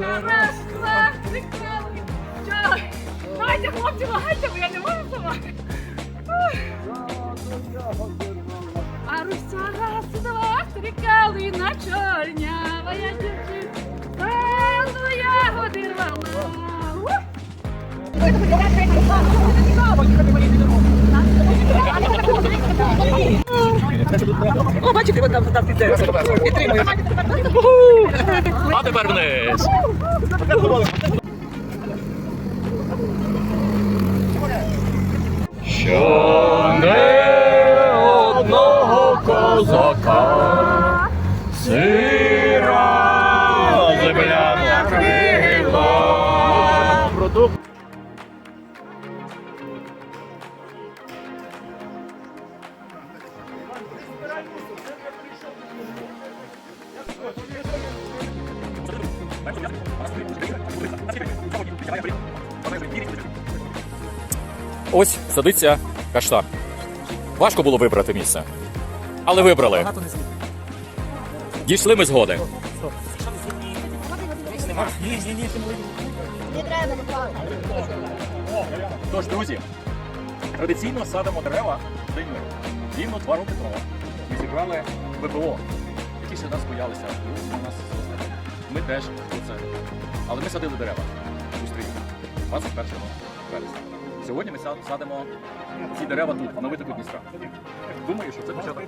Раз, два, три. Чай. Гайте, хлопці, лагайте, бо я не можу сама. А Руся раз, два, три калина чорнява, я дівчинка. Певну ягоди рвала. Ух! О, бачите, от там, там. Підтримує. А тепер вниз. Що не одного козака сира земля накрила. Продукт. Ось садиться каштан. Важко було вибрати місце. Але вибрали. Дійшли ми згоди. Тож, друзі, традиційно садимо дерева день. Рівно два роки тому ми зібрали ВПО, які ще нас боялися. У нас ми теж це. Але ми садили дерева у стрію 21 березня. Сьогодні ми садимо ці дерева тут, на витоку Дністра. Думаю, що це початок.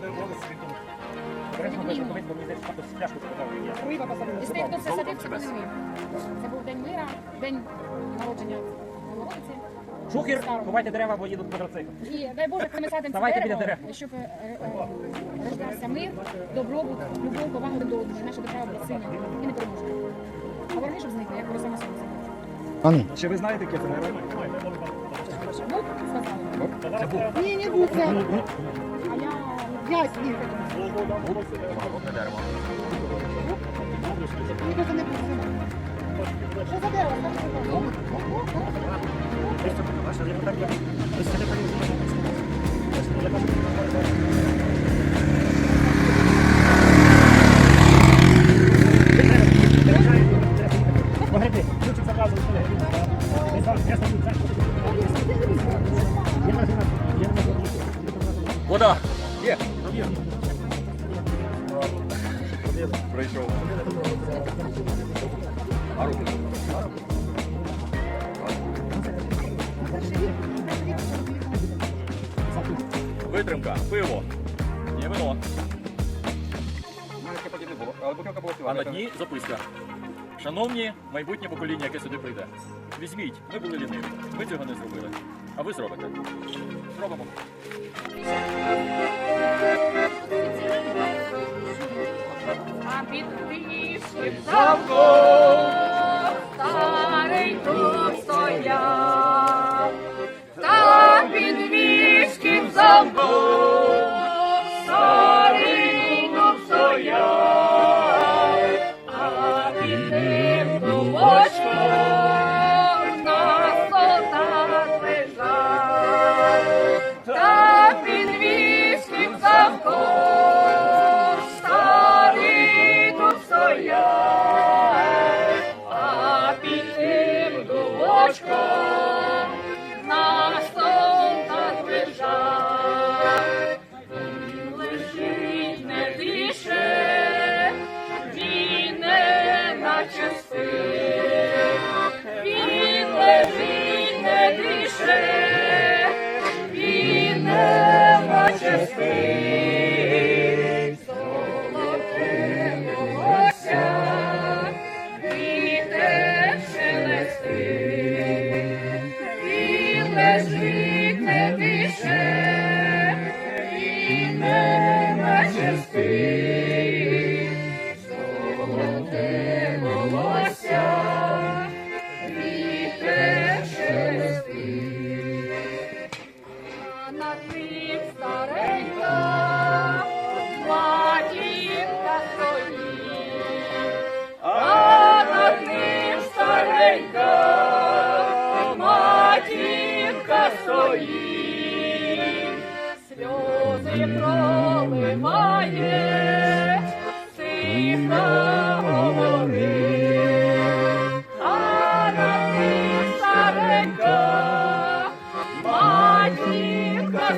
І хто це садив, це не ми. Це був день мира, день народження Богородиці. Шухер, ховайте дерева, бо їдуть квадроцикл. І дай Боже, коли ми садимо це Давайте біля дерево, дерев. щоб е, е, рождався мир, добробут, любов, повага до одного, наша держава була сильна і не переможна. А вороги, щоб зникли, як роса на сонці. Чи ви знаєте, яке це дерево? Бук сказали. Це. Ні, не бук це. А я в'язь ні. Одне дерево. Вода! Є! Прийшов. А руки? Витримка, пиво. Є вино. А на дні записка. Шановні майбутнє покоління, яке сюди прийде. Візьміть, ми були ліниві. Ми цього не зробили. А ви зробите. Зробимо. А під вишнім замком praise.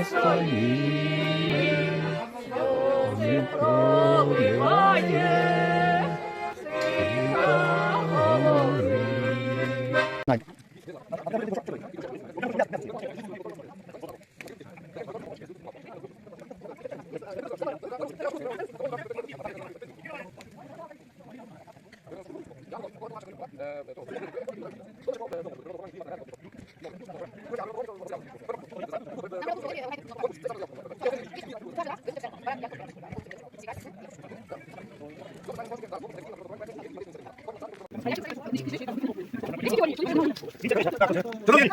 stoi, nie powielaje. Nein. Äh, Друзі,